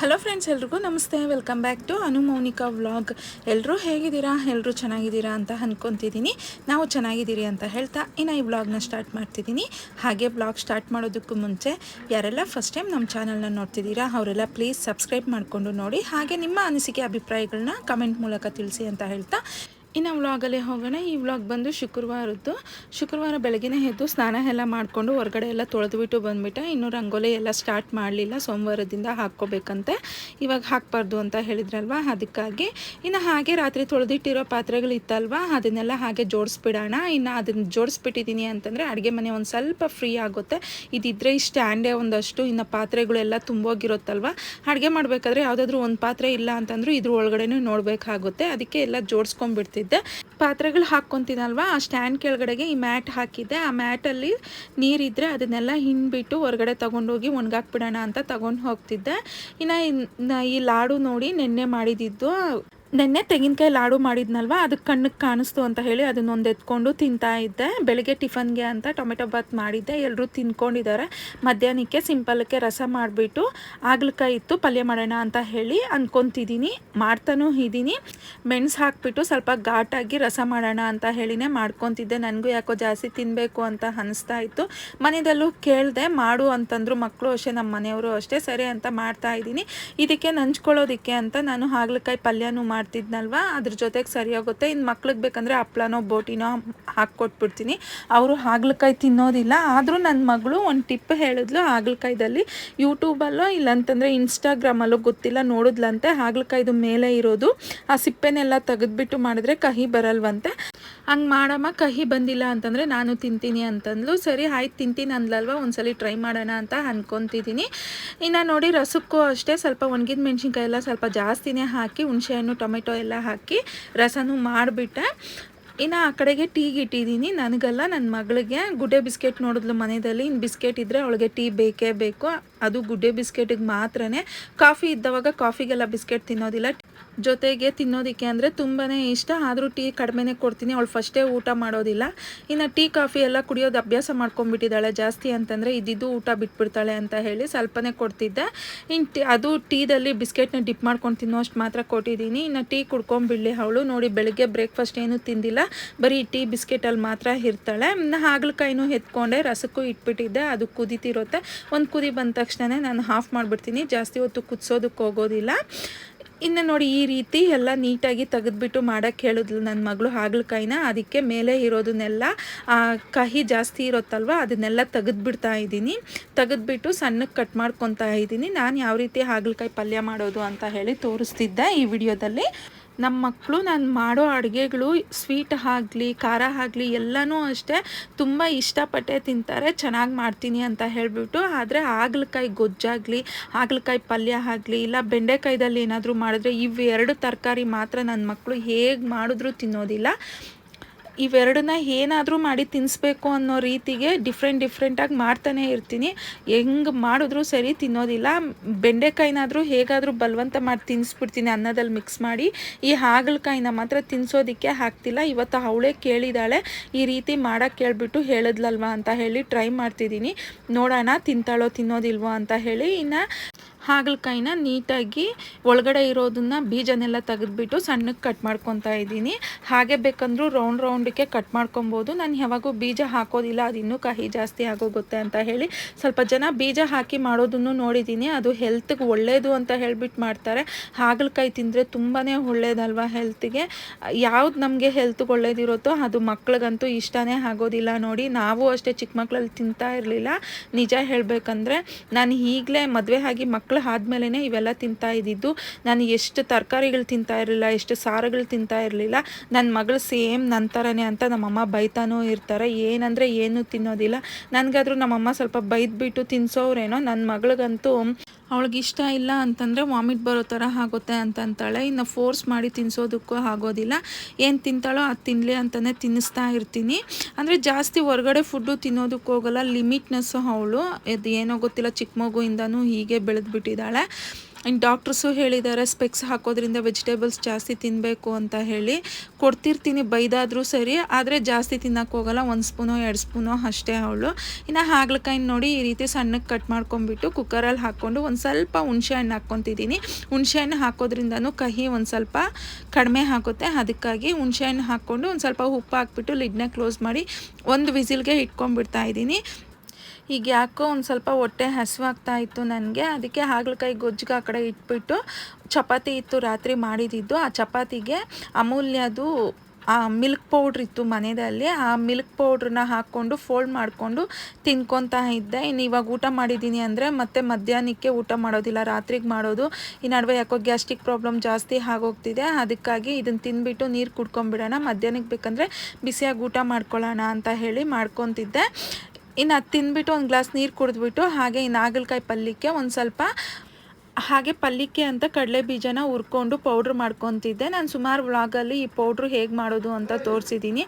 Hello friends ಎಲ್ರಿಗೂ ನಮಸ್ತೆ. Welcome back to Anu Mounika vlog ಎಲ್ಲರೂ ಹೇಗಿದ್ದೀರಾ? ಎಲ್ಲರೂ ಚೆನ್ನಾಗಿದ್ದೀರಾ ಅಂತ ಅಂದ್ಕೊತಿದ್ದೀನಿ ನಾವು ಚೆನ್ನಾಗಿದ್ದೀರಿ ಅಂತ ಹೇಳ್ತಾ ಇನ್ನು ಈ ವ್ಲಾಗ್ನ ಸ್ಟಾರ್ಟ್ ಮಾಡ್ತಿದ್ದೀನಿ. ಹಾಗೆ ವ್ಲಾಗ್ ಸ್ಟಾರ್ಟ್ ಮಾಡೋದಕ್ಕೂ ಮುಂಚೆ ಯಾರೆಲ್ಲ ಫಸ್ಟ್ ಟೈಮ್ ನಮ್ಮ ಚಾನಲ್ನ ನೋಡ್ತಿದ್ದೀರಾ, ಅವರೆಲ್ಲ ಪ್ಲೀಸ್ ಸಬ್ಸ್ಕ್ರೈಬ್ ಮಾಡಿಕೊಂಡು ನೋಡಿ. ಹಾಗೆ ನಿಮ್ಮ ಅನಿಸಿಕೆ ಅಭಿಪ್ರಾಯಗಳನ್ನ ಕಮೆಂಟ್ ಮೂಲಕ ತಿಳಿಸಿ ಅಂತ ಹೇಳ್ತಾ ಇನ್ನು ವ್ಲಾಗಲ್ಲೇ ಹೋಗೋಣ. ಈ ವ್ಲಾಗ್ ಬಂದು ಶುಕ್ರವಾರದ್ದು ಶುಕ್ರವಾರ ಬೆಳಗ್ಗೆ ಎದ್ದು ಸ್ನಾನ ಎಲ್ಲ ಮಾಡಿಕೊಂಡು ಹೊರಗಡೆ ಎಲ್ಲ ತೊಳೆದುಬಿಟ್ಟು ಬಂದುಬಿಟ್ಟೆ. ಇನ್ನು ರಂಗೋಲಿ ಎಲ್ಲ ಸ್ಟಾರ್ಟ್ ಮಾಡಲಿಲ್ಲ. ಸೋಮವಾರದಿಂದ ಹಾಕ್ಕೋಬೇಕಂತೆ. ಇವಾಗ ಹಾಕಬಾರ್ದು ಅಂತ ಹೇಳಿದ್ರಲ್ವ? ಅದಕ್ಕಾಗಿ ಇನ್ನು ಹಾಗೆ ರಾತ್ರಿ ತೊಳೆದಿಟ್ಟಿರೋ ಪಾತ್ರೆಗಳು ಇತ್ತಲ್ವ ಅದನ್ನೆಲ್ಲ ಹಾಗೆ ಜೋಡಿಸ್ಬಿಡೋಣ. ಇನ್ನು ಅದನ್ನು ಜೋಡಿಸ್ಬಿಟ್ಟಿದ್ದೀನಿ ಅಂತಂದರೆ ಅಡುಗೆ ಮನೆ ಒಂದು ಸ್ವಲ್ಪ ಫ್ರೀ ಆಗುತ್ತೆ. ಇದಿದ್ರೆ ಈ ಸ್ಟ್ಯಾಂಡೇ ಒಂದಷ್ಟು ಇನ್ನು ಪಾತ್ರೆಗಳೆಲ್ಲ ತುಂಬೋಗಿರುತ್ತಲ್ವ? ಅಡುಗೆ ಮಾಡಬೇಕಾದ್ರೆ ಯಾವುದಾದ್ರೂ ಒಂದು ಪಾತ್ರೆ ಇಲ್ಲ ಅಂತಂದರೂ ಇದ್ರ ಒಳಗಡೆನೂ ನೋಡಬೇಕಾಗುತ್ತೆ. ಅದಕ್ಕೆ ಎಲ್ಲ ಜೋಡಿಸ್ಕೊಂಡ್ಬಿಡ್ತಿದ್ದೆ. ಪಾತ್ರೆಗಳು ಹಾಕ್ಕೊತೀನಲ್ವ? ಆ ಸ್ಟ್ಯಾಂಡ್ ಕೆಳಗಡೆಗೆ ಈ ಮ್ಯಾಟ್ ಹಾಕಿದ್ದೆ. ಆ ಮ್ಯಾಟಲ್ಲಿ ನೀರಿದ್ದರೆ ಅದನ್ನೆಲ್ಲ ಹಿಂಡ್ಬಿಟ್ಟು ಹೊರಗಡೆ ತೊಗೊಂಡೋಗಿ ಒಣಗಾಕ್ಬಿಡೋಣ ಅಂತ ತಗೊಂಡು ಹೋಗ್ತಿದ್ದೆ. ಇನ್ನು ಈ ಲಾಡು ನೋಡಿ ನೆನ್ನೆ ಮಾಡಿದ್ದು ನೆನ್ನೆ ತೆಂಗಿನಕಾಯಿ ಲಾಡು ಮಾಡಿದ್ನಲ್ವ? ಅದಕ್ಕೆ ಕಣ್ಣಿಗೆ ಕಾಣಿಸ್ತು ಅಂತ ಹೇಳಿ ಅದನ್ನೊಂದು ಎತ್ಕೊಂಡು ತಿಂತಾ ಇದ್ದೆ. ಬೆಳಗ್ಗೆ ಟಿಫನ್ಗೆ ಅಂತ ಟೊಮೆಟೊ ಬಾತ್ ಮಾಡಿದ್ದೆ. ಎಲ್ಲರೂ ತಿನ್ಕೊಂಡಿದ್ದಾರೆ ಮಧ್ಯಾಹ್ನಕ್ಕೆ ಸಿಂಪಲ್ಗೆ ರಸ ಮಾಡಿಬಿಟ್ಟು ಆಗ್ಲಕಾಯಿ ಇತ್ತು, ಪಲ್ಯ ಮಾಡೋಣ ಅಂತ ಹೇಳಿ ಅಂದ್ಕೊತಿದ್ದೀನಿ ಮಾಡ್ತಾನೂ ಇದ್ದೀನಿ. ಮೆಣಸು ಹಾಕಿಬಿಟ್ಟು ಸ್ವಲ್ಪ ಘಾಟಾಗಿ ರಸ ಮಾಡೋಣ ಅಂತ ಹೇಳಿನೇ ಮಾಡ್ಕೊತಿದ್ದೆ. ನನಗೂ ಯಾಕೋ ಜಾಸ್ತಿ ತಿನ್ನಬೇಕು ಅಂತ ಅನಿಸ್ತಾ ಇತ್ತು. ಮನೆಯಲ್ಲೂ ಕೇಳಿದೆ, ಮಾಡು ಅಂತಂದ್ರು ಮಕ್ಕಳು ಅಷ್ಟೇ ನಮ್ಮ ಮನೆಯವರು ಅಷ್ಟೇ, ಸರಿ ಅಂತ ಮಾಡ್ತಾ ಇದ್ದೀನಿ. ಇದಕ್ಕೆ ನಂಚ್ಕೊಳ್ಳೋದಕ್ಕೆ ಅಂತ ನಾನು ಹಾಗಲಕಾಯಿ ಪಲ್ಯನೂ ಮಾಡ್ತಿದ್ನಲ್ವ? ಅದ್ರ ಜೊತೆಗೆ ಸರಿಯಾಗುತ್ತೆ ಇನ್ನು ಮಕ್ಳಿಗೆ ಬೇಕಂದರೆ ಹಪ್ಳನೋ, ಬೋಟಿನೋ ಹಾಕ್ಕೊಟ್ಬಿಡ್ತೀನಿ. ಅವರು ಹಾಗಲಕಾಯಿ ತಿನ್ನೋದಿಲ್ಲ. ಆದರೂ ನನ್ನ ಮಗಳು ಒಂದು ಟಿಪ್ ಹೇಳಿದ್ಲು ಹಾಗಲಕಾಯ್ದಲ್ಲಿ. ಯೂಟ್ಯೂಬಲ್ಲೋ ಇಲ್ಲಂತಂದರೆ ಇನ್ಸ್ಟಾಗ್ರಾಮಲ್ಲೋ ಗೊತ್ತಿಲ್ಲ, ನೋಡಿದ್ಲಂತೆ. ಹಾಗಲಕಾಯ್ದು ಮೇಲೆ ಇರೋದು. ಆ ಸಿಪ್ಪೆನೆಲ್ಲ ತೆಗೆದ್ಬಿಟ್ಟು ಮಾಡಿದ್ರೆ ಕಹಿ ಬರಲ್ವಂತೆ. ಹಂಗೆ ಮಾಡಮ್ಮ, ಕಹಿ ಬಂದಿಲ್ಲ ಅಂತಂದರೆ ನಾನು ತಿಂತೀನಿ ಅಂತಂದ್ಲು. ಸರಿ, ಆಯ್ತು, ತಿಂತೀನಿ ಅಂದ್ಲಲ್ವ? ಒಂದ್ಸಲಿ ಟ್ರೈ ಮಾಡೋಣ ಅಂತ ಅನ್ಕೊತಿದ್ದೀನಿ. ಇನ್ನು ನೋಡಿ, ರಸಕ್ಕೂ ಅಷ್ಟೇ. ಸ್ವಲ್ಪ ಒಣಗಿದ ಮೆಣಸಿನ್ಕಾಯಿ ಎಲ್ಲ ಸ್ವಲ್ಪ ಜಾಸ್ತಿನೇ ಹಾಕಿ ಹುಣಸೆಹಣ್ಣು ಟೊಮೆಟೊ ಎಲ್ಲ ಹಾಕಿ ರಸನೂ ಮಾಡಿಬಿಟ್ಟೆ. ಇನ್ನು ಆ ಕಡೆಗೆ ಟೀಗೆ ಇಟ್ಟಿದ್ದೀನಿ ನನಗಲ್ಲ ನನ್ನ ಮಗಳಿಗೆ ಗುಡ್ಡೆ ಬಿಸ್ಕೆಟ್ ನೋಡಿದ್ಲು ಮನೆಯಲ್ಲಿ ಇನ್ನು ಬಿಸ್ಕೆಟ್ ಇದ್ದರೆ ಅವಳಿಗೆ ಟೀ ಬೇಕೇ ಬೇಕು. ಅದು ಗುಡ್ಡೆ ಬಿಸ್ಕೆಟಿಗೆ ಮಾತ್ರನೇ ಕಾಫಿ ಇದ್ದವಾಗ ಕಾಫಿಗೆಲ್ಲ ಬಿಸ್ಕೆಟ್ ತಿನ್ನೋದಿಲ್ಲ. ಜೊತೆಗೆ ತಿನ್ನೋದಕ್ಕೆ ಅಂದರೆ ತುಂಬಾ ಇಷ್ಟ. ಆದರೂ ಟೀ ಕಡಿಮೆನೇ ಕೊಡ್ತೀನಿ. ಅವಳು ಫಸ್ಟೇ ಊಟ ಮಾಡೋದಿಲ್ಲ. ಇನ್ನು ಟೀ, ಕಾಫಿ ಎಲ್ಲ ಕುಡಿಯೋದು ಅಭ್ಯಾಸ ಮಾಡ್ಕೊಂಡ್ಬಿಟ್ಟಿದ್ದಾಳೆ ಜಾಸ್ತಿ ಅಂತಂದರೆ ಇದ್ದಿದ್ದು ಊಟ ಬಿಟ್ಬಿಡ್ತಾಳೆ ಅಂತ ಹೇಳಿ ಸ್ವಲ್ಪನೇ ಕೊಡ್ತಿದ್ದೆ. ಇನ್ನು ಟಿ, ಅದು ಟೀದಲ್ಲಿ ಬಿಸ್ಕೆಟ್ನ ಡಿಪ್ ಮಾಡ್ಕೊಂಡು ತಿನ್ನೋ ಅಷ್ಟು ಮಾತ್ರ ಕೊಟ್ಟಿದ್ದೀನಿ. ಇನ್ನು ಟೀ ಕುಡ್ಕೊಂಬಿಡಲಿ ಅವಳು. ನೋಡಿ ಬೆಳಗ್ಗೆ ಬ್ರೇಕ್ಫಾಸ್ಟ್ ಏನೂ ತಿಂದಿಲ್ಲ. ಬರೀ ಟೀ ಬಿಸ್ಕೆಟಲ್ಲಿ ಮಾತ್ರ ಇರ್ತಾಳೆ. ಇನ್ನು ಹಾಗಲಕಾಯಿನೂ ಎತ್ಕೊಂಡೆ ರಸಕ್ಕೂ ಇಟ್ಬಿಟ್ಟಿದ್ದೆ. ಅದು ಕುದಿತಿರುತ್ತೆ. ಒಂದು ಕುದಿ ಬಂದ ತಕ್ಷಣ ನಾನು ಹಾಫ್ ಮಾಡಿಬಿಡ್ತೀನಿ. ಜಾಸ್ತಿ ಹೊತ್ತು ಕುದಿಸೋದಕ್ಕೆ ಹೋಗೋದಿಲ್ಲ. ಇನ್ನು ನೋಡಿ ಈ ರೀತಿ ಎಲ್ಲ ನೀಟಾಗಿ ತೆಗೆದುಬಿಟ್ಟು ಮಾಡೋಕ್ಕೆ ಹೇಳಿದ್ಲು ನನ್ನ ಮಗಳು ಹಾಗಲಕಾಯಿನ. ಅದಕ್ಕೆ ಮೇಲೆ ಇರೋದನ್ನೆಲ್ಲ ಕಹಿ ಜಾಸ್ತಿ ಇರುತ್ತಲ್ವ, ಅದನ್ನೆಲ್ಲ ತೆಗೆದ್ಬಿಡ್ತಾ ಇದ್ದೀನಿ. ತೆಗೆದ್ಬಿಟ್ಟು ಸಣ್ಣಕ್ಕೆ ಕಟ್ ಮಾಡ್ಕೊತಾ ಇದ್ದೀನಿ. ನಾನು ಯಾವ ರೀತಿ ಹಾಗಲಕಾಯಿ ಪಲ್ಯ ಮಾಡೋದು ಅಂತ ಹೇಳಿ ತೋರಿಸ್ತಿದ್ದೆ ಈ ವಿಡಿಯೋದಲ್ಲಿ. ನಮ್ಮ ಮಕ್ಕಳು ನಾನು ಮಾಡೋ ಅಡುಗೆಗಳು ಸ್ವೀಟ್ ಆಗಲಿ, ಖಾರ ಆಗಲಿ ಎಲ್ಲನೂ ಅಷ್ಟೇ ತುಂಬ ಇಷ್ಟಪಟ್ಟೆ ತಿಂತಾರೆ, ಚೆನ್ನಾಗಿ ಮಾಡ್ತೀನಿ ಅಂತ ಹೇಳಿಬಿಟ್ಟು, ಆದರೆ ಹಾಗಲಕಾಯಿ ಗೊಜ್ಜಾಗಲಿ, ಹಾಗಲಕಾಯಿ ಪಲ್ಯ ಆಗಲಿ, ಇಲ್ಲ ಬೆಂಡೆಕಾಯ್ದಲ್ಲಿ ಏನಾದರೂ ಮಾಡಿದ್ರೆ ಇವೆರಡು ತರಕಾರಿ ಮಾತ್ರ ನನ್ನ ಮಕ್ಕಳು ಹೇಗೆ ಮಾಡಿದ್ರೂ ತಿನ್ನೋದಿಲ್ಲ. ಇವೆರಡನ್ನ ಏನಾದರೂ ಮಾಡಿ ತಿನ್ನಿಸ್ಬೇಕು ಅನ್ನೋ ರೀತಿಗೆ ಡಿಫ್ರೆಂಟ್ ಡಿಫ್ರೆಂಟಾಗಿ ಮಾಡ್ತಾನೆ ಇರ್ತೀನಿ. ಹೆಂಗೆ ಮಾಡಿದ್ರೂ ಸರಿ ತಿನ್ನೋದಿಲ್ಲ. ಬೆಂಡೆಕಾಯಿನಾದರೂ ಹೇಗಾದರೂ ಬಲವಂತ ಮಾಡಿ ತಿನ್ನಿಸ್ಬಿಡ್ತೀನಿ ಅನ್ನದಲ್ಲಿ ಮಿಕ್ಸ್ ಮಾಡಿ. ಈ ಹಾಗಲಕಾಯಿನ ಮಾತ್ರ ತಿನ್ನಿಸೋದಕ್ಕೆ ಹಾಕ್ತಿಲ್ಲ ಇವತ್ತು ಅವಳೇ ಕೇಳಿದಾಳೆ, ಈ ರೀತಿ ಮಾಡೋಕ್ಕೆ ಕೇಳಿಬಿಟ್ಟು ಹೇಳಿದ್ಲಲ್ವ ಅಂತ ಹೇಳಿ ಟ್ರೈ ಮಾಡ್ತಿದ್ದೀನಿ. ನೋಡೋಣ ತಿಂತಾಳೋ ತಿನ್ನೋದಿಲ್ವೋ ಅಂತ ಹೇಳಿ ಇನ್ನು ಹಾಗಲಕಾಯಿನ ನೀಟಾಗಿ ಒಳಗಡೆ ಇರೋದನ್ನ ಬೀಜನೆಲ್ಲ ತೆಗೆದ್ಬಿಟ್ಟು ಸಣ್ಣಕ್ಕೆ ಕಟ್ ಮಾಡ್ಕೊತಾ ಇದ್ದೀನಿ. ಹಾಗೆ ಬೇಕಂದ್ರೂ ರೌಂಡ್ ರೌಂಡಕ್ಕೆ ಕಟ್ ಮಾಡ್ಕೊಬೋದು. ನಾನು ಯಾವಾಗೂ ಬೀಜ ಹಾಕೋದಿಲ್ಲ, ಅದು ಇನ್ನೂ ಕಹಿ ಜಾಸ್ತಿ ಆಗೋಗುತ್ತೆ ಅಂತ ಹೇಳಿ ಸ್ವಲ್ಪ ಜನ ಬೀಜ ಹಾಕಿ ಮಾಡೋದನ್ನು ನೋಡಿದ್ದೀನಿ. ಅದು ಹೆಲ್ತ್ಗೆ ಒಳ್ಳೆಯದು ಅಂತ ಹೇಳಿಬಿಟ್ಟು ಮಾಡ್ತಾರೆ. ಹಾಗಲಕಾಯಿ ತಿಂದರೆ ತುಂಬಾ ಒಳ್ಳೇದಲ್ವಾ ಹೆಲ್ತ್ಗೆ ಯಾವ್ದು ನಮಗೆ ಹೆಲ್ತ್ಗೆ ಒಳ್ಳೇದಿರುತ್ತೋ ಅದು ಮಕ್ಳಿಗಂತೂ ಇಷ್ಟನೇ ಆಗೋದಿಲ್ಲ ನೋಡಿ. ನಾವು ಅಷ್ಟೇ ಚಿಕ್ಕ ಮಕ್ಕಳಲ್ಲಿ ತಿಂತಾ ಇರಲಿಲ್ಲ. ನಿಜ ಹೇಳಬೇಕಂದ್ರೆ ನಾನು ಈಗಲೇ ಮದುವೆ ಆಗಿ ಮಕ್ಕಳು ಆದಮೇಲೆ ಇವೆಲ್ಲ ತಿಂತಾ ಇದ್ದಿದ್ದು, ನಾನು ಎಷ್ಟು ತರಕಾರಿಗಳು ತಿಂತಾ ಇರಲಿಲ್ಲ, ಎಷ್ಟು ಸಾರುಗಳು ತಿಂತಾ ಇರಲಿಲ್ಲ ನನ್ನ ಮಗಳು ಸೇಮ್ ನನ್ನ ಥರನೇ ಅಂತ ನಮ್ಮಮ್ಮ ಬೈತಾನೂ ಇರ್ತಾರೆ. ಏನಂದರೆ ಏನೂ ತಿನ್ನೋದಿಲ್ಲ. ನನಗಾದ್ರೂ ನಮ್ಮಮ್ಮ ಸ್ವಲ್ಪ ಬೈದ್ಬಿಟ್ಟು ತಿನ್ಸೋರೇನೋ ನನ್ನ ಮಗಳಿಗಂತೂ ಅವಳಿಗೆ ಇಷ್ಟ ಇಲ್ಲ ಅಂತಂದರೆ ವಾಮಿಟ್ ಬರೋ ಥರ ಆಗುತ್ತೆ ಅಂತ ಅಂತಾಳೆ. ಇನ್ನು ಫೋರ್ಸ್ ಮಾಡಿ ತಿನ್ನಿಸೋದಕ್ಕೂ ಆಗೋದಿಲ್ಲ. ಏನು ತಿಂತಾಳೋ ಅದು ತಿನ್ನಲಿ ಅಂತಲೇ ತಿನ್ನಿಸ್ತಾ ಇರ್ತೀನಿ. ಅಂದರೆ ಜಾಸ್ತಿ ಹೊರಗಡೆ ಫುಡ್ಡು ತಿನ್ನೋದಕ್ಕೆ ಹೋಗಲ್ಲ ಲಿಮಿಟ್ನೆಸ್ಸು ಅವಳು. ಇದು ಏನೋ ಗೊತ್ತಿಲ್ಲ, ಚಿಕ್ಕ ಮಗುವಿಂದನೂ ಹೀಗೆ ಬೆಳೆದ್ಬಿಟ್ಟು ಹೋಗ್ಬಿಟ್ಟಿದ್ದಾಳೆ ಇನ್ನು ಡಾಕ್ಟರ್ಸು ಹೇಳಿದ್ದಾರೆ, ಸ್ಪೆಕ್ಸ್ ಹಾಕೋದ್ರಿಂದ ವೆಜಿಟೇಬಲ್ಸ್ ಜಾಸ್ತಿ ತಿನ್ನಬೇಕು ಅಂತ ಹೇಳಿ. ಕೊಡ್ತಿರ್ತೀನಿ, ಬೈದಾದರೂ ಸರಿ, ಆದರೆ ಜಾಸ್ತಿ ತಿನ್ನಕ್ಕೆ ಹೋಗಲ್ಲ, ಒಂದು ಸ್ಪೂನೋ, ಎರಡು ಸ್ಪೂನೋ ಅಷ್ಟೇ ಅವಳು. ಇನ್ನು ಹಾಗಲಕಾಯಿನ ನೋಡಿ ಈ ರೀತಿ ಸಣ್ಣಕ್ಕೆ ಕಟ್ ಮಾಡ್ಕೊಂಬಿಟ್ಟು ಕುಕ್ಕರಲ್ಲಿ ಹಾಕ್ಕೊಂಡು ಒಂದು ಸ್ವಲ್ಪ ಹುಣಸೆ ಹಣ್ಣು ಹಾಕ್ಕೊತಿದ್ದೀನಿ. ಹುಣಸೆ ಹಣ್ಣು ಹಾಕೋದ್ರಿಂದನೂ ಕಹಿ ಒಂದು ಸ್ವಲ್ಪ ಕಡಿಮೆ ಆಗುತ್ತೆ. ಅದಕ್ಕಾಗಿ ಹುಣಸೆ ಹಣ್ಣು ಹಾಕ್ಕೊಂಡು ಒಂದು ಸ್ವಲ್ಪ ಉಪ್ಪು ಹಾಕ್ಬಿಟ್ಟು ಲಿಡ್ನ ಕ್ಲೋಸ್ ಮಾಡಿ ಒಂದು ವಿಸಿಲ್ಗೆ ಇಟ್ಕೊಂಡ್ಬಿಡ್ತಾ ಇದ್ದೀನಿ. ಈಗ ಯಾಕೋ ಒಂದು ಸ್ವಲ್ಪ ಹೊಟ್ಟೆ ಹಸಿವಾಗ್ತಾ ಇತ್ತು ನನಗೆ. ಅದಕ್ಕೆ ಹಾಗಲಕಾಯಿ ಗೊಜ್ಜಿಗೆ ಆ ಕಡೆ ಇಟ್ಬಿಟ್ಟು ಚಪಾತಿ ಇತ್ತು ರಾತ್ರಿ ಮಾಡಿದಿದ್ದು. ಆ ಚಪಾತಿಗೆ ಅಮೂಲ್ಯದು ಆ ಮಿಲ್ಕ್ ಪೌಡ್ರ್ ಇತ್ತು ಮನೆಯಲ್ಲಿ ಆ ಮಿಲ್ಕ್ ಪೌಡ್ರನ್ನ ಹಾಕ್ಕೊಂಡು ಫೋಲ್ಡ್ ಮಾಡಿಕೊಂಡು ತಿನ್ಕೊತಾ ಇದ್ದೆ. ಇನ್ನು ಇವಾಗ ಊಟ ಮಾಡಿದ್ದೀನಿ ಅಂದರೆ ಮತ್ತೆ ಮಧ್ಯಾಹ್ನಕ್ಕೆ ಊಟ ಮಾಡೋದಿಲ್ಲ, ರಾತ್ರಿಗೆ ಮಾಡೋದು. ಈ ನಡುವೆ ಯಾಕೋ ಗ್ಯಾಸ್ಟ್ರಿಕ್ ಪ್ರಾಬ್ಲಮ್ ಜಾಸ್ತಿ ಆಗೋಗ್ತಿದೆ. ಅದಕ್ಕಾಗಿ ಇದನ್ನು ತಿನ್ಬಿಟ್ಟು ನೀರು ಕುಡ್ಕೊಂಬಿಡೋಣ ಮಧ್ಯಾಹ್ನಕ್ಕೆ ಬೇಕಂದರೆ ಬಿಸಿಯಾಗಿ ಊಟ ಮಾಡ್ಕೊಳ್ಳೋಣ ಅಂತ ಹೇಳಿ ಮಾಡ್ಕೊತಿದ್ದೆ. ಇನ್ನು ಅದು ತಿಂದ್ಬಿಟ್ಟು ಒಂದು ಗ್ಲಾಸ್ ನೀರು ಕುಡಿದ್ಬಿಟ್ಟು ಹಾಗೆ ಇನ್ನು ಹಾಗಲಕಾಯಿ ಪಲ್ಯಕ್ಕೆ ಒಂದು ಸ್ವಲ್ಪ ಹಾಗೆ ಪಲ್ಯಕ್ಕೆ ಅಂತ ಕಡಲೆ ಬೀಜನ ಹುರ್ಕೊಂಡು ಪೌಡ್ರ್ ಮಾಡ್ಕೊತಿದ್ದೆ. ನಾನು ಸುಮಾರು ವ್ಲಾಗಲ್ಲಿ ಈ ಪೌಡ್ರ್ ಹೇಗೆ ಮಾಡೋದು ಅಂತ ತೋರಿಸಿದ್ದೀನಿ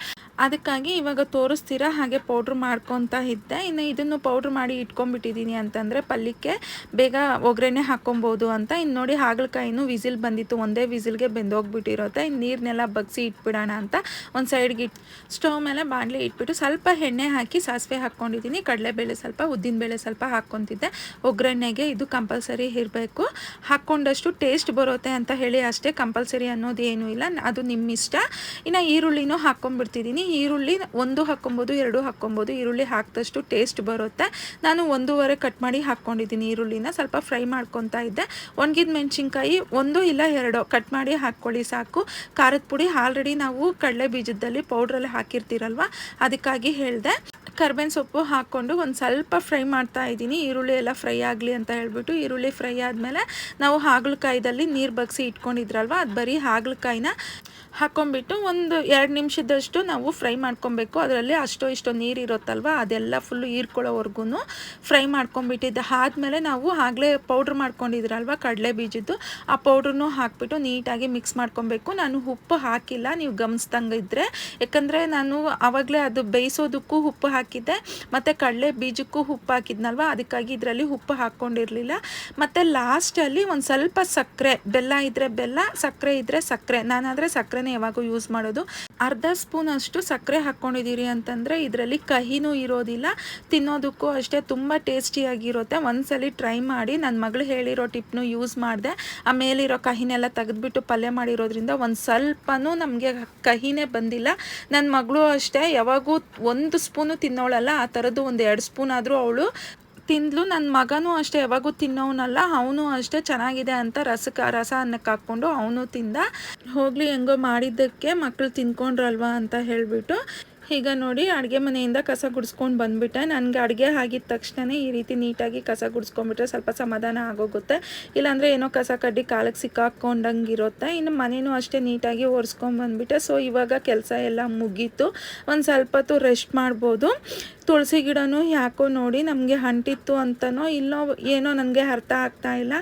ಅದಕ್ಕಾಗಿ ಇವಾಗ ತೋರಿಸ್ತೀರಾ? ಹಾಗೆ ಪೌಡ್ರ್ ಮಾಡ್ಕೊತಾ ಇದ್ದೆ. ಇನ್ನು ಇದನ್ನು ಪೌಡ್ರ್ ಮಾಡಿ ಇಟ್ಕೊಂಡ್ಬಿಟ್ಟಿದ್ದೀನಿ ಅಂತಂದರೆ ಪಲ್ಯಕ್ಕೆ ಬೇಗ ಒಗ್ಗರಣೆ ಹಾಕ್ಕೊಬೋದು ಅಂತ. ಇನ್ನು ನೋಡಿ ಹಾಗಲಕಾಯಿನೂ ವಿಸಿಲ್ ಬಂದಿತ್ತು. ಒಂದೇ ವಿಸಿಲ್ಗೆ ಬೆಂದೋಗ್ಬಿಟ್ಟಿರುತ್ತೆ ಇನ್ನು ನೀರನ್ನೆಲ್ಲ ಬಗ್ಸಿ ಇಟ್ಬಿಡೋಣ ಅಂತ ಒಂದು ಸೈಡ್ಗೆ ಇಟ್ ಸ್ಟವ್ ಮೇಲೆ ಬಾಣಲೆ ಇಟ್ಬಿಟ್ಟು ಸ್ವಲ್ಪ ಎಣ್ಣೆ ಹಾಕಿ ಸಾಸಿವೆ ಹಾಕ್ಕೊಂಡಿದ್ದೀನಿ ಕಡಲೆಬೇಳೆ ಸ್ವಲ್ಪ, ಉದ್ದಿನಬೇಳೆ ಸ್ವಲ್ಪ ಹಾಕ್ಕೊತಿದ್ದೆ. ಒಗ್ಗರಣೆಗೆ ಇದು ಕಂಪಲ್ಸರಿ ಇರಬೇಕು. ಹಾಕ್ಕೊಂಡಷ್ಟು ಟೇಸ್ಟ್ ಬರುತ್ತೆ ಅಂತ ಹೇಳಿ ಅಷ್ಟೇ ಕಂಪಲ್ಸರಿ ಅನ್ನೋದು ಏನೂ ಇಲ್ಲ. ಅದು ನಿಮ್ಮ ಇಷ್ಟ ಇನ್ನು ಈರುಳ್ಳಿನೂ ಹಾಕ್ಕೊಂಡ್ಬಿಡ್ತಿದ್ದೀನಿ. ಈರುಳ್ಳಿ ಒಂದು ಹಾಕ್ಕೊಬೋದು, ಎರಡು ಹಾಕ್ಕೊಬೋದು. ಈರುಳ್ಳಿ ಹಾಕಿದಷ್ಟು ಟೇಸ್ಟ್ ಬರುತ್ತೆ. ನಾನು ಒಂದೂವರೆ ಕಟ್ ಮಾಡಿ ಹಾಕ್ಕೊಂಡಿದ್ದೀನಿ ಈರುಳ್ಳಿನ. ಸ್ವಲ್ಪ ಫ್ರೈ ಮಾಡ್ಕೊತಾ ಇದ್ದೆ. ಒಣಗಿದ ಮೆಣಸಿನ್ಕಾಯಿ ಒಂದು ಇಲ್ಲ ಎರಡು ಕಟ್ ಮಾಡಿ ಹಾಕ್ಕೊಳ್ಳಿ ಸಾಕು. ಖಾರದ ಪುಡಿ ಆಲ್ರೆಡಿ ನಾವು ಕಡಲೆ ಬೀಜದಲ್ಲಿ ಪೌಡ್ರಲ್ಲಿ ಹಾಕಿರ್ತೀರಲ್ವ? ಅದಕ್ಕಾಗಿ ಹೇಳಿದೆ. ಕರ್ಬೇವಿನ ಸೊಪ್ಪು ಹಾಕ್ಕೊಂಡು ಒಂದು ಸ್ವಲ್ಪ ಫ್ರೈ ಮಾಡ್ತಾ ಇದ್ದೀನಿ. ಈರುಳ್ಳಿ ಎಲ್ಲ ಫ್ರೈ ಆಗಲಿ ಅಂತ ಹೇಳ್ಬಿಟ್ಟು ಈರುಳ್ಳಿ ಫ್ರೈ ಆದಮೇಲೆ ನಾವು ಹಾಗಲಕಾಯ್ದಲ್ಲಿ ನೀರು ಬಗ್ಸಿ ಇಟ್ಕೊಂಡಿದ್ರಲ್ವ, ಅದು ಬರೀ ಹಾಗಲಕಾಯಿನ ಹಾಕ್ಕೊಂಬಿಟ್ಟು ಒಂದು ಎರಡು ನಿಮಿಷದಷ್ಟು ನಾವು ಫ್ರೈ ಮಾಡ್ಕೊಬೇಕು. ಅದರಲ್ಲಿ ಅಷ್ಟೋ ಇಷ್ಟೋ ನೀರು ಇರುತ್ತಲ್ವ, ಅದೆಲ್ಲ ಫುಲ್ಲು ಹೀರ್ಕೊಳ್ಳೋವರೆಗೂ ಫ್ರೈ ಮಾಡ್ಕೊಂಬಿಟ್ಟಿದ್ದೆ ಆದಮೇಲೆ ನಾವು ಆಗಲೇ ಪೌಡ್ರ್ ಮಾಡ್ಕೊಂಡಿದ್ರಲ್ವ ಕಡಲೆ ಬೀಜದ್ದು, ಆ ಪೌಡ್ರನ್ನು ಹಾಕ್ಬಿಟ್ಟು ನೀಟಾಗಿ ಮಿಕ್ಸ್ ಮಾಡ್ಕೊಬೇಕು. ನಾನು ಉಪ್ಪು ಹಾಕಿಲ್ಲ, ನೀವು ಗಮನಿಸ್ದಂಗೆ ಇದ್ದರೆ ಯಾಕಂದರೆ ನಾನು ಆವಾಗಲೇ ಅದು ಬೇಯಿಸೋದಕ್ಕೂ ಉಪ್ಪು ಹಾಕಿದ್ದೆ. ಮತ್ತು ಕಡಲೆ ಬೀಜಕ್ಕೂ ಉಪ್ಪು ಹಾಕಿದ್ನಲ್ವ? ಅದಕ್ಕಾಗಿ ಇದರಲ್ಲಿ ಉಪ್ಪು ಹಾಕ್ಕೊಂಡಿರಲಿಲ್ಲ. ಮತ್ತು ಲಾಸ್ಟಲ್ಲಿ ಒಂದು ಸ್ವಲ್ಪ ಸಕ್ಕರೆ, ಬೆಲ್ಲ ಇದ್ದರೆ ಬೆಲ್ಲ, ಸಕ್ಕರೆ ಇದ್ದರೆ ಸಕ್ಕರೆ. ನಾನಾದರೆ ಸಕ್ಕರೆನೇ ಯಾವಾಗೂ ಯೂಸ್ ಮಾಡೋದು. ಅರ್ಧ ಸ್ಪೂನ್ ಅಷ್ಟು ಸಕ್ಕರೆ ಹಾಕ್ಕೊಂಡಿದ್ದೀರಿ ಅಂತಂದರೆ ಇದರಲ್ಲಿ ಕಹಿನೂ ಇರೋದಿಲ್ಲ. ತಿನ್ನೋದಕ್ಕೂ ಅಷ್ಟೇ ತುಂಬ ಟೇಸ್ಟಿಯಾಗಿರುತ್ತೆ ಒಂದ್ಸಲಿ ಟ್ರೈ ಮಾಡಿ ನನ್ನ ಮಗಳು ಹೇಳಿರೋ ಟಿಪ್ನು ಯೂಸ್ ಮಾಡಿದೆ. ಆ ಮೇಲಿರೋ ಕಹಿನೆಲ್ಲ ತೆಗೆದುಬಿಟ್ಟು ಪಲ್ಯ ಮಾಡಿರೋದ್ರಿಂದ ಒಂದು ಸ್ವಲ್ಪನೂ ನಮಗೆ ಕಹಿನೇ ಬಂದಿಲ್ಲ. ನನ್ನ ಮಗಳು ಅಷ್ಟೇ ಯಾವಾಗೂ ಒಂದು ಸ್ಪೂನು ತಿನ್ನೋಳಲ್ಲ, ಆ ಥರದ್ದು ಒಂದು ಎರಡು ಸ್ಪೂನ್ ಆದರೂ ಅವಳು ತಿಂದ್ಲು. ನನ್ನ ಮಗನೂ ಅಷ್ಟೇ, ಯಾವಾಗೂ ತಿನ್ನೋನಲ್ಲ, ಅವನು ಅಷ್ಟೇ ಚೆನ್ನಾಗಿದೆ ಅಂತ ರಸಕ ರಸ ಅನ್ನಕ್ಕೆ ಹಾಕ್ಕೊಂಡು ಅವನು ತಿಂದ. ಹೋಗಲಿ, ಹೆಂಗೋ ಮಾಡಿದ್ದಕ್ಕೆ ಮಕ್ಕಳು ತಿನ್ಕೊಂಡ್ರಲ್ವಾ ಅಂತ ಹೇಳಿಬಿಟ್ಟು ಈಗ ನೋಡಿ ಅಡುಗೆ ಮನೆಯಿಂದ ಕಸ ಗುಡಿಸ್ಕೊಂಡು ಬಂದುಬಿಟ್ಟೆ. ನನಗೆ ಅಡುಗೆ ಆಗಿದ ತಕ್ಷಣವೇ ಈ ರೀತಿ ನೀಟಾಗಿ ಕಸ ಗುಡಿಸ್ಕೊಂಡ್ಬಿಟ್ರೆ ಸ್ವಲ್ಪ ಸಮಾಧಾನ ಆಗೋಗುತ್ತೆ. ಇಲ್ಲಾಂದರೆ ಏನೋ ಕಸ ಕಡ್ಡಿ ಕಾಲಕ್ಕೆ ಸಿಕ್ಕಾಕ್ಕೊಂಡಂಗೆ ಇರುತ್ತೆ ಇನ್ನು ಮನೇನೂ ಅಷ್ಟೇ ನೀಟಾಗಿ ಒರೆಸ್ಕೊಂಡ್ಬಂದ್ಬಿಟ್ಟೆ ಸೊ ಇವಾಗ ಕೆಲಸ ಎಲ್ಲ ಮುಗೀತು. ಒಂದು ಸ್ವಲ್ಪ ರೆಸ್ಟ್ ಮಾಡ್ಬೋದು. ತುಳಸಿ ಗಿಡನೂ ಯಾಕೋ ನೋಡಿ ನಮಗೆ ಅಂಟಿತ್ತು ಅಂತನೋ ಇಲ್ಲೋ ಏನೋ ನನಗೆ ಅರ್ಥ ಆಗ್ತಾ ಇಲ್ಲ.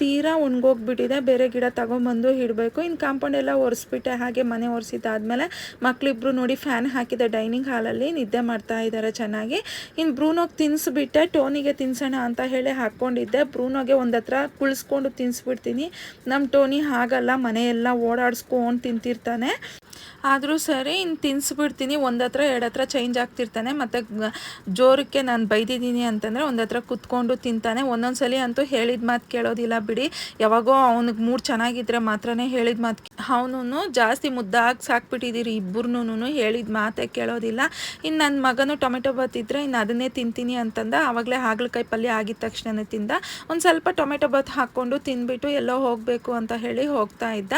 ತೀರಾ ಒಣಗೋಗ್ಬಿಟ್ಟಿದೆ ಬೇರೆ ಗಿಡ ತಗೊಂಬಂದು ಇಡಬೇಕು. ಇನ್ನು ಕಾಂಪೌಂಡ್ ಎಲ್ಲ ಒರೆಸ್ಬಿಟ್ಟೆ. ಹಾಗೆ ಮನೆ ಒರೆಸಿದ್ದಾದ್ಮೇಲೆ ಮಕ್ಕಳಿಬ್ರು ನೋಡಿ ಫ್ಯಾನ್ ಹಾಕಿದೆ ಡೈನಿಂಗ್ ಹಾಲಲ್ಲಿ ನಿದ್ದೆ ಮಾಡ್ತಾ ಇದ್ದಾರೆ ಚೆನ್ನಾಗಿ. ಇನ್ನು ಬ್ರೂನೋಗೆ ತಿನ್ನಿಸ್ಬಿಟ್ಟೆ ಟೋನಿಗೆ ತಿನ್ಸೋಣ ಅಂತ ಹೇಳಿ ಹಾಕ್ಕೊಂಡಿದ್ದೆ. ಬ್ರೂನೋಗೆ ಒಂದು ಹತ್ರ ಕುಳಿಸ್ಕೊಂಡು ತಿನ್ನಿಸ್ಬಿಡ್ತೀನಿ ನಮ್ಮ ಟೋನಿ ಹಾಗಲ್ಲ. ಮನೆಯೆಲ್ಲ ಓಡಾಡಿಸ್ಕೊಂಡು ತಿಂತಿರ್ತಾನೆ. ಆದರೂ ಸರಿ ಇನ್ನು ಹತ್ರ ಎರಡು ಹತ್ರ ಚೇಂಜ್ ಆಗ್ತಿರ್ತಾನೆ. ಮತ್ತು ಜೋರಕ್ಕೆ ನಾನು ಬೈದಿದ್ದೀನಿ ಅಂತಂದರೆ ಹತ್ರ ಕುತ್ಕೊಂಡು ತಿಂತಾನೆ. ಒಂದೊಂದು ಸಲ ಅಂತೂ ಹೇಳಿದ ಮಾತು ಕೇಳೋದಿಲ್ಲ ಬಿಡಿ. ಯಾವಾಗೋ ಅವ್ನಿಗೆ ಮೂಡ್ ಚೆನ್ನಾಗಿದ್ರೆ ಮಾತ್ರನೇ ಹೇಳಿದ ಮಾತು ಅವನು ಜಾಸ್ತಿ ಮುದ್ದಾಗಿ ಸಾಕ್ಬಿಟ್ಟಿದ್ದೀರಿ ಇಬ್ಬರನ್ನೂ ಹೇಳಿದ ಮಾತೇ ಕೇಳೋದಿಲ್ಲ. ಇನ್ನು ನನ್ನ ಮಗನು ಟೊಮೆಟೊ ಬಾತ್ ಇದ್ದರೆ ಇನ್ನು ಅದನ್ನೇ ತಿಂತೀನಿ ಅಂತಂದ ಆವಾಗಲೇ ಹಾಗಲಕಾಯಿ ಪಲ್ಯ ಆಗಿದ ತಕ್ಷಣನೇ ತಿಂದ. ಒಂದು ಸ್ವಲ್ಪ ಟೊಮೆಟೊ ಬಾತ್ ಹಾಕ್ಕೊಂಡು ತಿನ್ಬಿಟ್ಟು ಎಲ್ಲೋ ಹೋಗಬೇಕು ಅಂತ ಹೇಳಿ ಹೋಗ್ತಾ ಇದ್ದ.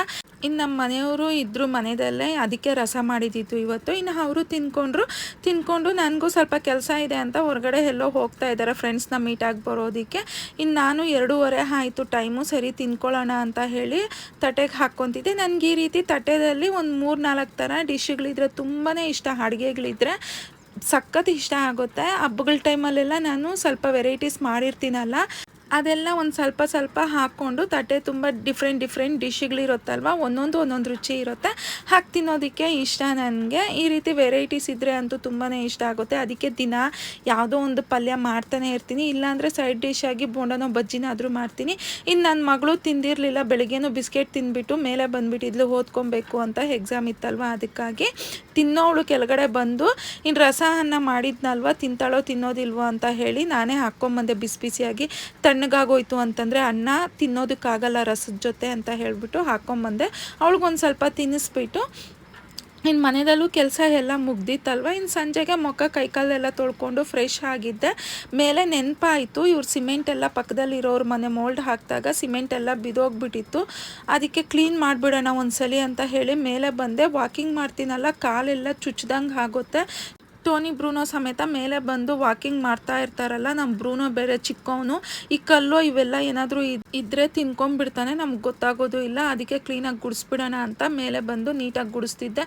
ಇನ್ನು ನಮ್ಮ ಮನೆಯವರು ಇದ್ದರು ಮನೆಯಲ್ಲೇ ಅದಕ್ಕೆ ರಸ ಮಾಡಿದ್ದಿತ್ತು ಇವತ್ತು. ಇನ್ನು ಅವರು ತಿನ್ಕೊಂಡ್ರು ತಿನ್ಕೊಂಡು ನನಗೂ ಸ್ವಲ್ಪ ಕೆಲಸ ಇದೆ ಅಂತ ಹೊರಗಡೆ ಎಲ್ಲೋ ಹೋಗ್ತಾ ಇದ್ದಾರೆ ಫ್ರೆಂಡ್ಸ್ನ ಮೀಟಾಗಿ ಬರೋದಕ್ಕೆ. ಇನ್ನು ನಾನು ಎರಡೂವರೆ ಆಯಿತು ಟೈಮು ಸರಿ ತಿನ್ಕೊಳ್ಳೋಣ ಅಂತ ಹೇಳಿ ತಟ್ಟೆಗೆ ಹಾಕ್ಕೊತಿದ್ದೆ. ನನಗೆ ಈ ರೀತಿ ತಟ್ಟೆದಲ್ಲಿ ಒಂದು ಮೂರು ನಾಲ್ಕು ಥರ ಡಿಶ್ಗಳಿದ್ರೆ ತುಂಬಾ ಇಷ್ಟ, ಅಡುಗೆಗಳಿದ್ರೆ ಸಖತ್ ಇಷ್ಟ ಆಗುತ್ತೆ. ಹಬ್ಬಗಳ ಟೈಮಲ್ಲೆಲ್ಲ ನಾನು ಸ್ವಲ್ಪ ವೆರೈಟೀಸ್ ಮಾಡಿರ್ತೀನಲ್ಲ ಅದೆಲ್ಲ ಒಂದು ಸ್ವಲ್ಪ ಸ್ವಲ್ಪ ಹಾಕ್ಕೊಂಡು ತಟ್ಟೆ ತುಂಬ ಡಿಫ್ರೆಂಟ್ ಡಿಫ್ರೆಂಟ್ ಡಿಶ್ಗಳಿರುತ್ತಲ್ವ ಒಂದೊಂದು ಒಂದೊಂದು ರುಚಿ ಇರುತ್ತೆ. ಹಾಕಿ ತಿನ್ನೋದಕ್ಕೆ ಇಷ್ಟ ನನಗೆ. ಈ ರೀತಿ ವೆರೈಟೀಸ್ ಇದ್ದರೆ ಅಂತೂ ತುಂಬಾ ಇಷ್ಟ ಆಗುತ್ತೆ. ಅದಕ್ಕೆ ದಿನ ಯಾವುದೋ ಒಂದು ಪಲ್ಯ ಮಾಡ್ತಾನೆ ಇರ್ತೀನಿ. ಇಲ್ಲಾಂದರೆ ಸೈಡ್ ಡಿಶ್ ಆಗಿ ಬೋಂಡನೋ ಬಜ್ಜಿನಾದರೂ ಮಾಡ್ತೀನಿ. ಇನ್ನು ನನ್ನ ಮಗಳು ತಿಂದಿರಲಿಲ್ಲ, ಬೆಳಗ್ಗೆನೂ ಬಿಸ್ಕೆಟ್ ತಿಂದ್ಬಿಟ್ಟು ಮೇಲೆ ಬಂದುಬಿಟ್ಟಿದ್ಲು ಓದ್ಕೊಬೇಕು ಅಂತ ಎಕ್ಸಾಮ್ ಇತ್ತಲ್ವ? ಅದಕ್ಕಾಗಿ ತಿನ್ನೋಳು ಕೆಳಗಡೆ ಬಂದು ಇನ್ನು ರಸ ಅನ್ನ ಮಾಡಿದ್ನಲ್ವ? ತಿಂತಾಳೋ, ತಿನ್ನೋದಿಲ್ವೋ? ಅಂತ ಹೇಳಿ ನಾನೇ ಹಾಕ್ಕೊಂಬಂದೆ ಬಿಸಿ ಬಿಸಿಯಾಗಿ ತಣ್ಣಗಾಗೋಯ್ತು ಅಂತಂದರೆ ಅನ್ನ ತಿನ್ನೋದಕ್ಕಾಗಲ್ಲ ರಸದ ಜೊತೆ ಅಂತ ಹೇಳಿಬಿಟ್ಟು ಹಾಕ್ಕೊಂಬಂದೆ ಅವಳಿಗೊಂದು ಸ್ವಲ್ಪ ತಿನ್ನಿಸ್ಬಿಟ್ಟು ಇನ್ನು ಮನೆಯಲ್ಲೂ ಕೆಲಸ ಎಲ್ಲ ಮುಗ್ದಿತ್ತಲ್ವ? ಇನ್ನು ಸಂಜೆಗೆ ಮುಖ ಕೈಕಾಲೆಲ್ಲ ತೊಳ್ಕೊಂಡು ಫ್ರೆಶ್ ಆಗಿದ್ದೆ. ಮೇಲೆ ನೆನಪಾಯಿತು, ಇವ್ರು ಸಿಮೆಂಟ್ ಎಲ್ಲ ಪಕ್ಕದಲ್ಲಿರೋರು ಮನೆ ಮೋಲ್ಡ್ ಹಾಕಿದಾಗ ಸಿಮೆಂಟ್ ಎಲ್ಲ ಬಿದೋಗ್ಬಿಟ್ಟಿತ್ತು. ಅದಕ್ಕೆ ಕ್ಲೀನ್ ಮಾಡಿಬಿಡೋಣ ಒಂದ್ಸಲಿ ಅಂತ ಹೇಳಿ ಮೇಲೆ ಬಂದೆ. ವಾಕಿಂಗ್ ಮಾಡ್ತೀನಲ್ಲ, ಕಾಲೆಲ್ಲ ಚುಚ್ದಂಗೆ ಆಗುತ್ತೆ. ಟೋನಿ ಬ್ರೂನೋ ಸಮೇತ ಮೇಲೆ ಬಂದು ವಾಕಿಂಗ್ ಮಾಡ್ತಾ ಇರ್ತಾರಲ್ಲ ನಮ್ಮ ಬ್ರೂನೋ ಬೇರೆ ಚಿಕ್ಕವನು. ಈ ಕಲ್ಲು ಇವೆಲ್ಲ ಏನಾದರೂ ಇದ್ದರೆ ತಿನ್ಕೊಂಡ್ಬಿಡ್ತಾನೆ, ನಮ್ಗೆ ಗೊತ್ತಾಗೋದು ಇಲ್ಲ. ಅದಕ್ಕೆ ಕ್ಲೀನಾಗಿ ಗುಡಿಸ್ಬಿಡೋಣ ಅಂತ ಮೇಲೆ ಬಂದು ನೀಟಾಗಿ ಗುಡಿಸ್ತಿದ್ದೆ.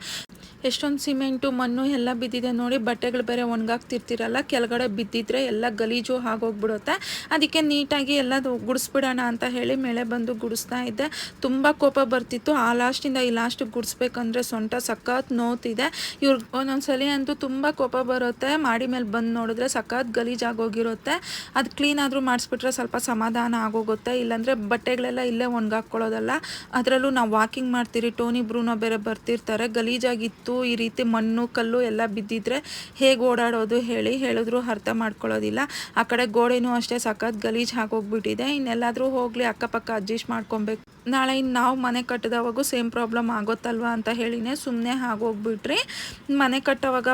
ಎಷ್ಟೊಂದು ಸಿಮೆಂಟು, ಮಣ್ಣು ಎಲ್ಲ ಬಿದ್ದಿದೆ ನೋಡಿ, ಬಟ್ಟೆಗಳು ಬೇರೆ ಒಣಗಾಕ್ತಿರ್ತಿರಲ್ಲ, ಕೆಳಗಡೆ ಬಿದ್ದಿದ್ರೆ ಎಲ್ಲ ಗಲೀಜು ಆಗೋಗ್ಬಿಡುತ್ತೆ. ಅದಕ್ಕೆ ನೀಟಾಗಿ ಎಲ್ಲ ಗುಡಿಸ್ಬಿಡೋಣ ಅಂತ ಹೇಳಿ ಮೇಲೆ ಬಂದು ಗುಡಿಸ್ತಾ ಇದ್ದೆ. ತುಂಬ ಕೋಪ ಬರ್ತಿತ್ತು. ಆ ಲಾಸ್ಟಿಂದ ಈ ಲಾಸ್ಟಿಗೆ ಗುಡಿಸ್ಬೇಕಂದ್ರೆ ಸೊಂಟ ಸಖತ್ ನೋತಿದೆ ಇವ್ರಿಗೆ ಒಂದೊಂದ್ಸಲಿ ಅಂತೂ ತುಂಬ ಕೋಪ ಬರುತ್ತೆ, ಮಾಡಿ ಮೇಲೆ ಬಂದು ನೋಡಿದ್ರೆ ಸಖತ್ ಗಲೀಜಾಗೋಗಿರುತ್ತೆ. ಅದು ಕ್ಲೀನ್ ಆದರೂ ಮಾಡಿಸ್ಬಿಟ್ರೆ ಸ್ವಲ್ಪ ಸಮಾಧಾನ ಆಗೋಗುತ್ತೆ. ಇಲ್ಲಾಂದರೆ ಬಟ್ಟೆಗಳೆಲ್ಲ ಇಲ್ಲೇ ಒಣಗಾಕ್ಕೊಳ್ಳೋದಲ್ಲ. ಅದರಲ್ಲೂ ನಾವು ವಾಕಿಂಗ್ ಮಾಡ್ತೀರಿ ಟೋನಿ ಬ್ರೂನೋ ಬೇರೆ ಬರ್ತಿರ್ತಾರೆ. ಗಲೀಜಾಗಿತ್ತು, ಈ ರೀತಿ ಮಣ್ಣು, ಕಲ್ಲು ಎಲ್ಲ ಬಿದ್ದಿದ್ರೆ ಹೇಗೆ ಓಡಾಡೋದು ಹೇಳಿ ಹೇಳಿದ್ರು ಅರ್ಥ ಮಾಡ್ಕೊಳ್ಳೋದಿಲ್ಲ. ಆ ಕಡೆ ಗೋಡೆನೂ ಅಷ್ಟೇ ಸಖತ್ ಗಲೀಜು ಆಗೋಗ್ಬಿಟ್ಟಿದೆ ಇನ್ನೆಲ್ಲಾದರೂ ಹೋಗಲಿ, ಅಕ್ಕಪಕ್ಕ ಅಡ್ಜಸ್ಟ್ ಮಾಡ್ಕೊಬೇಕು. ನಾಳೆ ಇನ್ನು ನಾವು ಮನೆ ಕಟ್ಟಿದವಾಗೂ ಸೇಮ್ ಪ್ರಾಬ್ಲಮ್ ಆಗುತ್ತಲ್ವಾ ಅಂತ ಹೇಳಿನೇ ಸುಮ್ಮನೆ ಆಗೋಗ್ಬಿಟ್ರಿ, ಮನೆ ಕಟ್ಟೋವಾಗ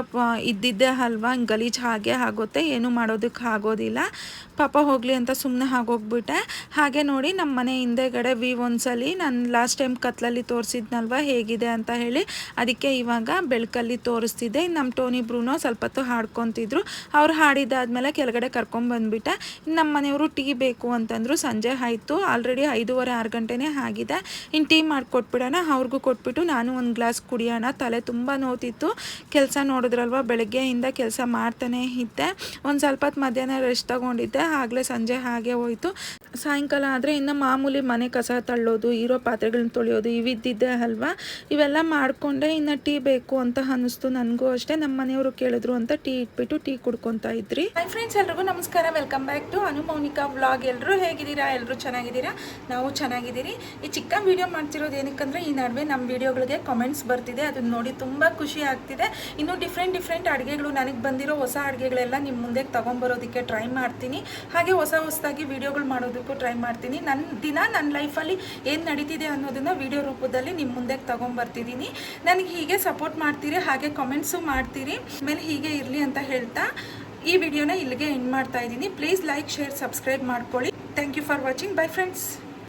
ಇದ್ದಿದ್ದೇ ಅಲ್ವಾ ಗಲೀಜು ಹಾಗೆ ಆಗುತ್ತೆ, ಏನು ಮಾಡೋದಕ್ಕೆ ಆಗೋದಿಲ್ಲ. ಪಾಪ ಹೋಗಲಿ ಅಂತ ಸುಮ್ಮನೆ ಹಾಗೋಗ್ಬಿಟ್ಟೆ ಹಾಗೆ ನೋಡಿ ನಮ್ಮ ಮನೆ ಹಿಂದೆಗಡೆ ವಿ ಒಂದ್ಸಲಿ ನಾನು ಲಾಸ್ಟ್ ಟೈಮ್ ಕತ್ಲಲ್ಲಿ ತೋರಿಸಿದ್ನಲ್ವ, ಹೇಗಿದೆ ಅಂತ ಹೇಳಿ ಅದಕ್ಕೆ ಇವಾಗ ಬೆಳಕಲ್ಲಿ ತೋರಿಸ್ತಿದ್ದೆ. ನಮ್ಮ ಟೋನಿ ಬ್ರೂನೋ ಸ್ವಲ್ಪ ಹೊತ್ತು ಹಾಡ್ಕೊತಿದ್ರು. ಅವ್ರು ಹಾಡಿದಾದ್ಮೇಲೆ ಕೆಳಗಡೆ ಕರ್ಕೊಂಬಂದ್ಬಿಟ್ಟೆ ಇನ್ನು ನಮ್ಮ ಮನೆಯವರು ಟೀ ಬೇಕು ಅಂತಂದರು ಸಂಜೆ ಆಯಿತು. ಆಲ್ರೆಡಿ ಐದೂವರೆ, ಆರು ಗಂಟೆನೇ ಆಗಿದೆ. ಇನ್ನು ಟೀ ಮಾಡಿಕೊಟ್ಬಿಡೋಣ, ಅವ್ರಿಗೂ ಕೊಟ್ಬಿಟ್ಟು ನಾನು ಒಂದು ಗ್ಲಾಸ್ ಕುಡಿಯೋಣ. ತಲೆ ತುಂಬ ನೋತಿತ್ತು ಕೆಲಸ ನೋಡಿದ್ರಲ್ವ, ಬೆಳಗ್ಗೆಯಿಂದ ಕೆಲಸ ಮಾಡ್ತಾನೆ ಇದ್ದೆ. ಒಂದು ಸ್ವಲ್ಪ ಹೊತ್ತು ಮಧ್ಯಾಹ್ನ ರೆಸ್ಟ್ ತಗೊಂಡಿದ್ದೆ. ಆಗಲೇ ಸಂಜೆ ಹಾಗೆ ಹೋಯಿತು. ಸಾಯಂಕಾಲ ಆದರೆ ಇನ್ನು ಮಾಮೂಲಿ ಮನೆ ಕಸ ತಳ್ಳೋದು, ಇರೋ ಪಾತ್ರೆಗಳನ್ನ ತೊಳೆಯೋದು ಇವಿದ್ದಿದ್ದೆ ಅಲ್ವಾ? ಇವೆಲ್ಲ ಮಾಡಿಕೊಂಡೆ ಇನ್ನು ಟೀ ಬೇಕು ಅಂತ ಅನ್ನಿಸ್ತು ನನಗೂ ಅಷ್ಟೇ. ನಮ್ಮ ಮನೆಯವರು ಕೇಳಿದ್ರು ಅಂತ ಟೀ ಇಟ್ಬಿಟ್ಟು ಟೀ ಕುಡ್ಕೊತಾ ಇದ್ರಿ. ಹಾಯ್ ಫ್ರೆಂಡ್ಸ್ ಎಲ್ರಿಗೂ ನಮಸ್ಕಾರ. Welcome back to Anu Mounika vlog ಎಲ್ಲರೂ ಹೇಗಿದ್ದೀರಾ? ಎಲ್ಲರೂ ಚೆನ್ನಾಗಿದ್ದೀರಾ? ನಾವು ಚೆನ್ನಾಗಿದ್ದೀರಿ. ಈ ಚಿಕ್ಕ ವೀಡಿಯೋ ಮಾಡ್ತಿರೋದು ಏನಕ್ಕಂದ್ರೆ, ಈ ನಡುವೆ ನಮ್ಮ ವೀಡಿಯೋಗಳಿಗೆ ಕಮೆಂಟ್ಸ್ ಬರ್ತಿದೆ. ಅದನ್ನ ನೋಡಿ ತುಂಬ ಖುಷಿ ಆಗ್ತಿದೆ. ಇನ್ನು ಡಿಫ್ರೆಂಟ್ ಡಿಫ್ರೆಂಟ್ ಅಡುಗೆಗಳು ನನಗೆ ಬಂದಿರೋ ಹೊಸ ಅಡುಗೆಗಳೆಲ್ಲ ನಿಮ್ಮ ಮುಂದೆ ತೊಗೊಂಬರೋದಕ್ಕೆ ಟ್ರೈ ಮಾಡ್ತೀನಿ. ಹಾಗೆ ಹೊಸ ಹೊಸದಾಗಿ ವಿಡಿಯೋಗಳು ಮಾಡೋದಕ್ಕೂ ಟ್ರೈ ಮಾಡ್ತೀನಿ. ನನ್ನ ದಿನ ನನ್ನ ಲೈಫಲ್ಲಿ ಏನು ನಡೀತಿದೆ ಅನ್ನೋದನ್ನು ವಿಡಿಯೋ ರೂಪದಲ್ಲಿ ನಿಮ್ಮ ಮುಂದೆ ತೊಗೊಂಬರ್ತಿದ್ದೀನಿ ನನಗೆ ಹೀಗೆ ಸಪೋರ್ಟ್ ಮಾಡ್ತೀರಿ, ಹಾಗೆ ಕಮೆಂಟ್ಸು ಮಾಡ್ತೀರಿ. ಆಮೇಲೆ ಹೀಗೆ ಇರಲಿ ಅಂತ ಹೇಳ್ತಾ ಈ ವಿಡಿಯೋನ ಇಲ್ಲಿಗೆ ಎಂಡ್ ಮಾಡ್ತಾ ಇದ್ದೀನಿ ಪ್ಲೀಸ್ ಲೈಕ್ ಶೇರ್ ಸಬ್ಸ್ಕ್ರೈಬ್ ಮಾಡ್ಕೊಳ್ಳಿ. Thank you for watching bye friends